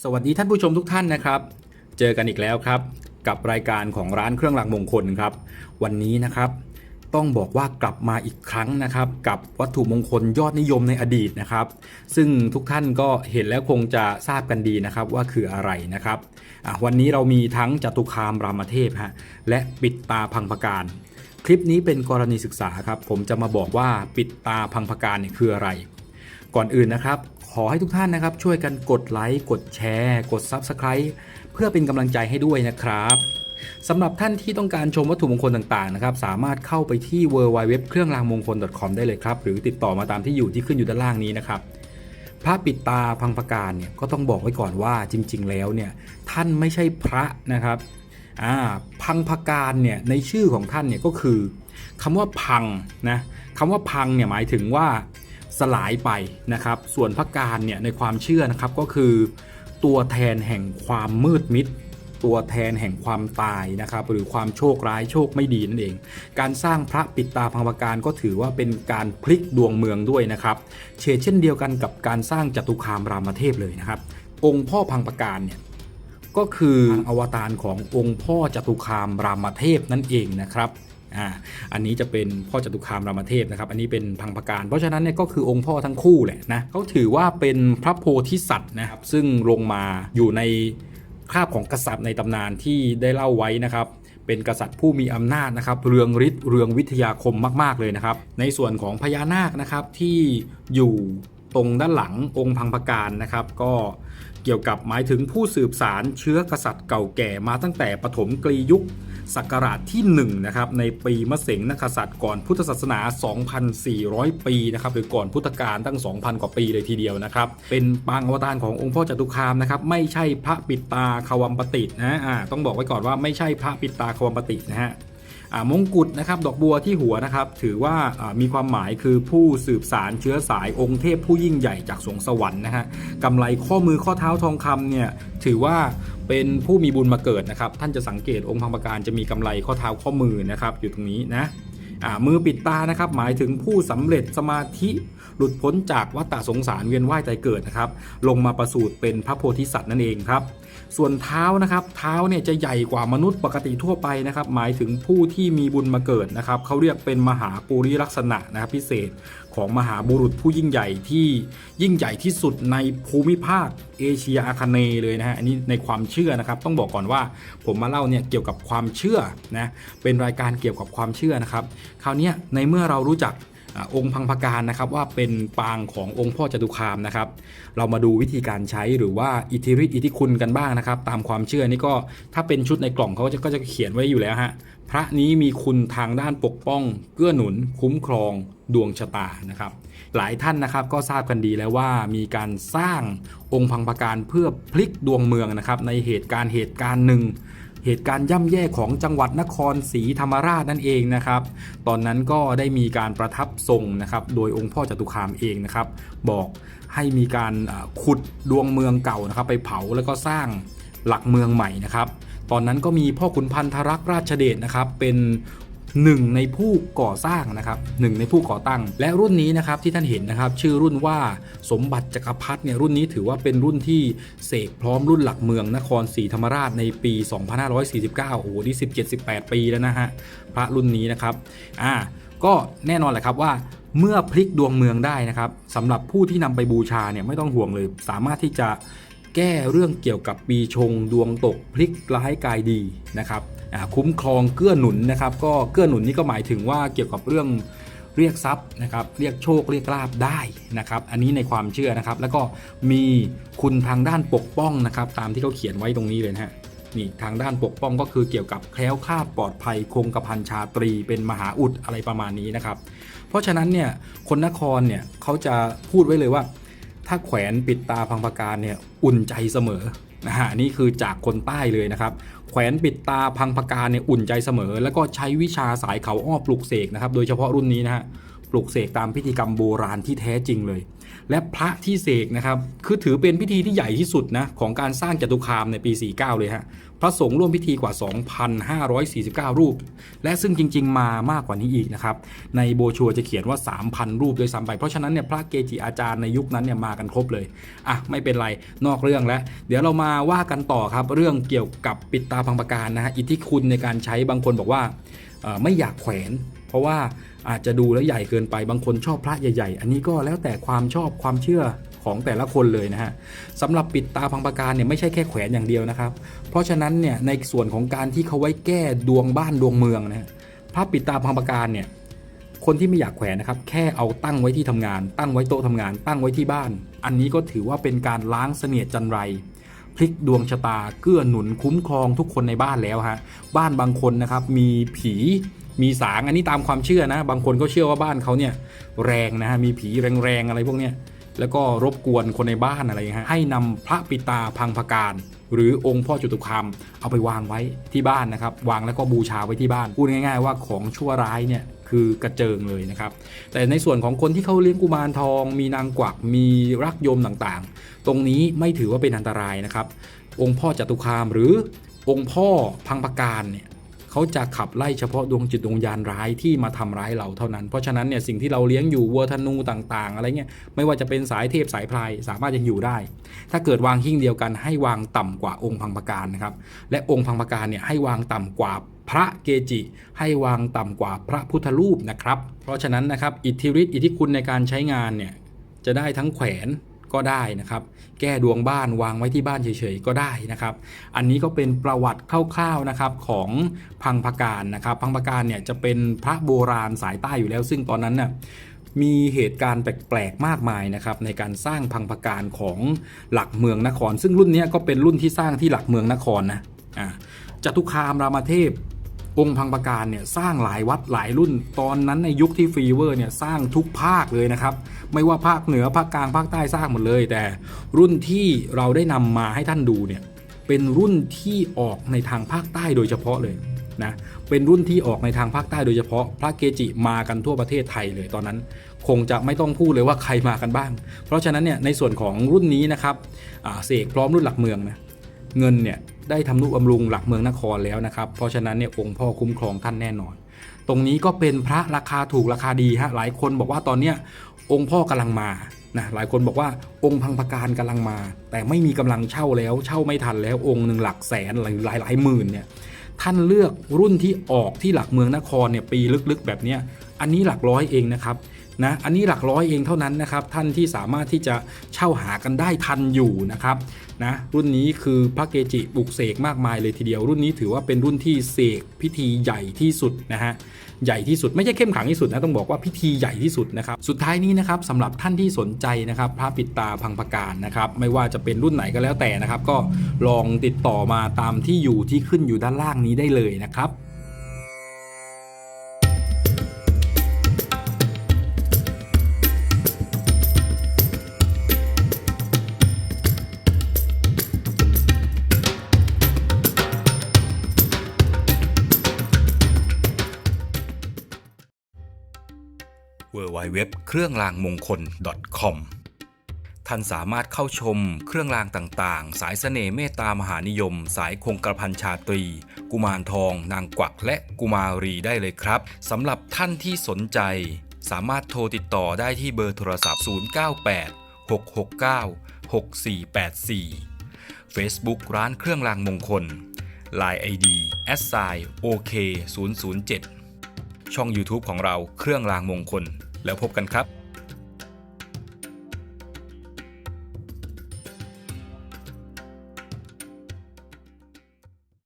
สวัสดีท่านผู้ชมทุกท่านนะครับ เจอกันอีกแล้วครับ กับรายการของร้านเครื่องรางมงคลครับ วันนี้นะครับ ต้องบอกว่ากลับมาอีกครั้งนะครับ กับวัตถุมงคลยอดนิยมในอดีตนะครับ ซึ่งทุกท่านก็เห็นแล้วคงจะทราบกันดีนะครับว่าคืออะไรนะครับวันนี้เรามีทั้งจตุคามรามเทพฮะและปิดตาพังพการคลิปนี้เป็นกรณีศึกษาครับ ผมจะมาบอกว่าปิดตาพังพการเนี่ยคืออะไร ก่อนอื่นนะครับ ขอให้ทุกท่านนะครับ ช่วยกันกดไลค์กดแชร์ กด Subscribe เพื่อเป็นกำลังใจให้ด้วยนะครับสำหรับท่านที่ต้องการชมวัตถุมงคลต่างๆนะครับสามารถเข้าไปที่ w w w เครื่องรางมงคล .com ได้เลยครับ หรือติดต่อมาตามที่อยู่ที่ขึ้นอยู่ด้านล่างนี้นะครับพระปิดตาพังประการเนี่ยก็ต้องบอกไว้ก่อนว่าจริง ๆ แล้วเนี่ยท่านไม่ใช่พระนะครับพังพการเนี่ยในชื่อของท่านเนี่ยก็คือคำว่าพังนะคำว่าพังเนี่ยหมายถึงว่า สลายไปนะครับ ส่วนพการเนี่ยในความเชื่อนะครับก็คือ ตัวแทนแห่งความมืดมิด ตัวแทนแห่งความตายนะครับหรือความโชคร้ายโชคไม่ดีนั่นเอง การสร้างพระปิดตาพังประการก็ถือว่าเป็นการพลิกดวงเมืองด้วยนะครับเชกเช่นเดียวกันกับการสร้างจตุคามรามเทพเลยนะครับ องค์พ่อพังประการเนี่ยก็คืออวตารขององค์พ่อจตุคามรามเทพนั่นเองนะครับ อ่าอันนี้จะเป็นพ่อจตุคามรามเทพนะครับ อันนี้เป็นพังประการเพราะฉะนั้นเนี่ยก็คือองค์พ่อทั้งคู่แหละนะเขาถือว่าเป็นพระโพธิสัตว์นะครับซึ่งลงมาอยู่ในคาบของกษัตริย์ในตำนานที่ได้เล่าไว้นะครับเป็นกษัตริย์ผู้มีอำนาจนะครับ เรืองฤทธิ์เรืองวิทยาคมมากๆเลยนะครับ ในส่วนของพญานาคนะครับที่อยู่ตรงด้านหลังองค์พังพการนะครับ ก็เกี่ยวกับหมายถึงผู้สืบสารเชื้อกษัตริย์เก่าแก่มาตั้งแต่ปฐมกรียุค ศักราชที่1นะครับในปีมะเสงนักษัตริย์ก่อนพุทธศาสนา 2,400 ปีนะครับหรือก่อนพุทธกาลตั้ง 2,000 กว่าปีเลยทีเดียวนะครับเป็นปางอวตารขององค์พ่อจตุคามนะครับไม่ใช่พระปิดตาควัมปตินะอ่าต้องบอกไว้ก่อนว่าไม่ใช่พระปิดตาควัมปตินะฮะ มงกุฎนะครับดอกบัวที่หัวนะครับถือว่ามีความหมายคือผู้สืบสารเชื้อสายองค์เทพผู้ยิ่งใหญ่จากสวงสวรรค์นะฮะกำไรข้อมือข้อเท้าทองคำเนี่ยถือว่าเป็นผู้มีบุญมาเกิดนะครับ ท่านจะสังเกตองค์พังประการจะมีกำไรข้อเท้าข้อมือนะครับอยู่ตรงนี้นะมือปิดตานะครับหมายถึงผู้สำเร็จสมาธิหลุดพ้นจากวัฏสงสารเวียนว่ายตายเกิดนะครับ ลงมาประสูติเป็นพระโพธิสัตว์นั่นเองครับ ส่วนเท้านะครับเท้าเนี่ยจะใหญ่กว่ามนุษย์ปกติทั่วไปนะครับ หมายถึงผู้ที่มีบุญมาเกิดนะครับเขาเรียกเป็นมหาปุริลักษณะนะครับพิเศษของมหาบุรุษผู้ยิ่งใหญ่ที่ยิ่งใหญ่ที่สุดในภูมิภาคเอเชียอาคเนย์เลยนะฮะอันนี้ในความเชื่อนะครับ ต้องบอกก่อนว่าผมมาเล่าเนี่ยเกี่ยวกับความเชื่อนะเป็นรายการเกี่ยวกับความเชื่อนะครับ คราวนี้ในเมื่อเรารู้จัก องค์พังพการนะครับว่าเป็นปางขององค์พ่อจตุคามนะครับ เรามาดูวิธีการใช้หรือว่าอิทธิฤทธิอิทธิคุณกันบ้างนะครับ ตามความเชื่อนี่ก็ถ้าเป็นชุดในกล่องเขาจะก็จะเขียนไว้อยู่แล้วฮะพระนี้มีคุณทางด้านปกป้อง เกื้อหนุน คุ้มครองดวงชะตานะครับ หลายท่านนะครับก็ทราบกันดีแล้วว่ามีการสร้างองค์พังพการเพื่อพลิกดวงเมืองนะครับในเหตุการณ์เหตุการณ์หนึ่ง เหตุการณ์ย่ำแย่ของจังหวัดนครศรีธรรมราชนั่นเองนะครับ ตอนนั้นก็ได้มีการประทับทรงนะครับโดยองค์พ่อจตุคามเองนะครับ บอกให้มีการขุดดวงเมืองเก่านะครับ ไปเผาแล้วก็สร้างหลักเมืองใหม่นะครับ ตอนนั้นก็มีพ่อขุนพันธรักษ์ราชเดชนะครับ เป็น หนึ่งในผู้ก่อสร้างนะครับหนึ่งในผู้ก่อตั้ง และรุ่นนี้นะครับที่ท่านเห็นนะครับ ชื่อรุ่นว่าสมบัติจักรพรรดิเนี่ยรุ่นนี้ถือว่าเป็นรุ่นที่เสกพร้อมรุ่นหลักเมืองนครศรีธรรมราชในปี 2549 โอ้โหนี่17-18 ปีแล้วนะฮะพระรุ่นนี้นะครับอ่าก็แน่นอนแหละครับว่าเมื่อพลิกดวงเมืองได้นะครับสำหรับผู้ที่นำไปบูชาเนี่ยไม่ต้องห่วงเลย สามารถที่จะ แก้เรื่องเกี่ยวกับปีชงดวงตกพลิกร้ายกายดีนะครับคุ้มครองเกื้อหนุนนะครับก็เกื้อหนุนนี่ก็หมายถึงว่าเกี่ยวกับเรื่องเรียกทรัพย์นะครับเรียกโชคเรียกลาบได้นะครับ อันนี้ในความเชื่อนะครับ แล้วก็มีคุณทางด้านปกป้องนะครับ ตามที่เขาเขียนไว้ตรงนี้เลยนะฮะนี่ทางด้านปกป้องก็คือเกี่ยวกับแคล้วคลาดปลอดภัยคงกระพันชาตรีเป็นมหาอุดอะไรประมาณนี้นะครับ เพราะฉะนั้นเนี่ยคนนครเนี่ยเขาจะพูดไว้เลยว่า ถ้าแขวนปิดตาพังพการเนี่ยอุ่นใจเสมอนะฮะนี่คือจากคนใต้เลยนะครับแขวนปิดตาพังพการเนี่ยอุ่นใจเสมอ แล้วก็ใช้วิชาสายเขาอ้อปลุกเสกนะครับโดยเฉพาะรุ่นนี้นะฮะ ปลุกเสกตามพิธีกรรมโบราณที่แท้จริงเลย และพระที่เสกนะครับคือถือเป็นพิธีที่ใหญ่ที่สุดนะของการสร้างจตุคามในปี 49 เลยฮะพระสงฆ์ร่วมพิธีกว่า 2,549 รูป และซึ่งจริง ๆ มามากกว่านี้อีกนะครับในโบชัวจะเขียนว่า 3,000 รูปโดยซ้ำไปเพราะฉะนั้นเนี่ยพระเกจิอาจารย์ในยุคนั้นเนี่ยมากันครบเลยอะไม่เป็นไรนอกเรื่องแล้วเดี๋ยวเรามาว่ากันต่อครับเรื่องเกี่ยวกับปิดตาพังประการนะฮะอิทธิคุณในการใช้บางคนบอกว่าไม่อยากแขวน เพราะว่าอาจจะดูแล้วใหญ่เกินไปบางคนชอบพระใหญ่ ๆ อันนี้ก็แล้วแต่ความชอบความเชื่อของแต่ละคนเลยนะฮะสำหรับปิดตาพังประการเนี่ยไม่ใช่แค่แขวนอย่างเดียวนะครับ เพราะฉะนั้นเนี่ยในส่วนของการที่เขาไว้แก้ดวงบ้านดวงเมืองนะฮะพระปิดตาพังประการเนี่ยคนที่ไม่อยากแขวนนะครับ แค่เอาตั้งไว้ที่ทำงาน ตั้งไว้โต๊ะทำงาน ตั้งไว้ที่บ้าน อันนี้ก็ถือว่าเป็นการล้างเสนียดจันไร พลิกดวงชะตาเกื้อหนุนคุ้มครองทุกคนในบ้านแล้วฮะบ้านบางคนนะครับมีผี มีสางอันนี้ตามความเชื่อนะ บางคนก็เชื่อว่าบ้านเขาเนี่ยแรงนะฮะมีผีแรงๆอะไรพวกเนี้ยแล้วก็รบกวนคนในบ้านอะไรฮะให้นำพระปิตาพังพการ หรือองค์พ่อจุตุคามเอาไปวางไว้ที่บ้านนะครับ วางแล้วก็บูชาไว้ที่บ้านพูดง่าย ๆ ว่าของชั่วร้ายเนี่ยคือกระเจิงเลยนะครับ แต่ในส่วนของคนที่เขาเลี้ยงกุมารทอง มีนางกวักมีรักยมต่างๆ ตรงนี้ไม่ถือว่าเป็นอันตรายนะครับ องค์พ่อจตุคามหรือองค์พ่อพังปการเนี่ย เขาจะขับไล่เฉพาะดวงจิตดวงวิญาณร้ายที่มาทำร้ายเราเท่านั้น เพราะฉะนั้นเนี่ยสิ่งที่เราเลี้ยงอยู่วัวธนูต่างๆ อะไรเงี้ยไม่ว่าจะเป็นสายเทพสายพรายสามารถยังอยู่ได้ ถ้าเกิดวางหิ้งเดียวกันให้วางต่ำกว่าองค์พังปการนะครับและองค์พังปการเนี่ยให้วางต่ำกว่าพระเกจิให้วางต่ำกว่าพระพุทธรูปนะครับ เพราะฉะนั้นนะครับอิทธิฤทธิอิทธิคุณในการใช้งานเนี่ยจะได้ทั้งแขวน ก็ได้นะครับ แก้ดวงบ้านวางไว้ที่บ้านเฉยๆก็ได้นะครับ อันนี้ก็เป็นประวัติคร่าวๆนะครับของพังพการนะครับ พังพการเนี่ยจะเป็นพระโบราณสายใต้อยู่แล้ว ซึ่งตอนนั้นน่ะมีเหตุการณ์แปลกๆ มากมายนะครับในการสร้างพังพการของหลักเมืองนคร ซึ่งรุ่นนี้ก็เป็นรุ่นที่สร้างที่หลักเมืองนครนะจตุคามรามเทพ องค์พังประการเนี่ยสร้างหลายวัดหลายรุ่น ตอนนั้นในยุคที่ฟีเวอร์เนี่ยสร้างทุกภาคเลยนะครับ ไม่ว่าภาคเหนือภาคกลางภาคใต้สร้างหมดเลย แต่รุ่นที่เราได้นำมาให้ท่านดูเนี่ยเป็นรุ่นที่ออกในทางภาคใต้โดยเฉพาะเลยนะเป็นรุ่นที่ออกในทางภาคใต้โดยเฉพาะ พระเกจิมากันทั่วประเทศไทยเลยตอนนั้น คงจะไม่ต้องพูดเลยว่าใครมากันบ้าง เพราะฉะนั้นเนี่ยในส่วนของรุ่นนี้นะครับเสกพร้อมรุ่นหลักเมืองนะเงินเนี่ย ได้ทำนุบำรุงหลักเมืองนครแล้วนะครับ เพราะฉะนั้นเนี่ยองค์พ่อคุ้มครองท่านแน่นอน ตรงนี้ก็เป็นพระราคาถูกราคาดีฮะหลายคนบอกว่าตอนเนี้ยองค์พ่อกำลังมานะหลายคนบอกว่าองค์พังประการกำลังมา แต่ไม่มีกำลังเช่าแล้ว เช่าไม่ทันแล้วองค์หนึ่งหลักแสนหลายหลายหลายหมื่นเนี่ยท่านเลือกรุ่นที่ออกที่หลักเมืองนครเนี่ยปีลึกๆแบบเนี้ยอันนี้หลักร้อยเองนะครับ นะอันนี้หลักร้อยเองเท่านั้นนะครับท่านที่สามารถที่จะเช่าหากันได้ทันอยู่นะครับนะรุ่นนี้คือพระเกจิปลุกเสกมากมายเลยทีเดียว รุ่นนี้ถือว่าเป็นรุ่นที่เสกพิธีใหญ่ที่สุดนะฮะใหญ่ที่สุดไม่ใช่เข้มขังที่สุดนะต้องบอกว่าพิธีใหญ่ที่สุดนะครับสุดท้ายนี้นะครับสำหรับท่านที่สนใจนะครับพระปิดตาพังปการนะครับไม่ว่าจะเป็นรุ่นไหนก็แล้วแต่นะครับก็ลองติดต่อมาตามที่อยู่ที่ขึ้นอยู่ด้านล่างนี้ได้เลยนะครับ w w w เครื่องรางมงคล .com ท่านสามารถเข้าชมเครื่องรางต่างๆ สายเสน่ห์เมตตามหานิยม สายคงกระพันชาตรี กุมารทอง นางกวักและกุมารีได้เลยครับสำหรับท่านที่สนใจ สามารถโทรติดต่อได้ที่เบอร์โทรศัพท์ 098 669 6484 Facebook ร้านเครื่องรางมงคล Line ID s i OK 007ช่อง YouTube ของเราเครื่องรางมงคล แล้วพบกันครับ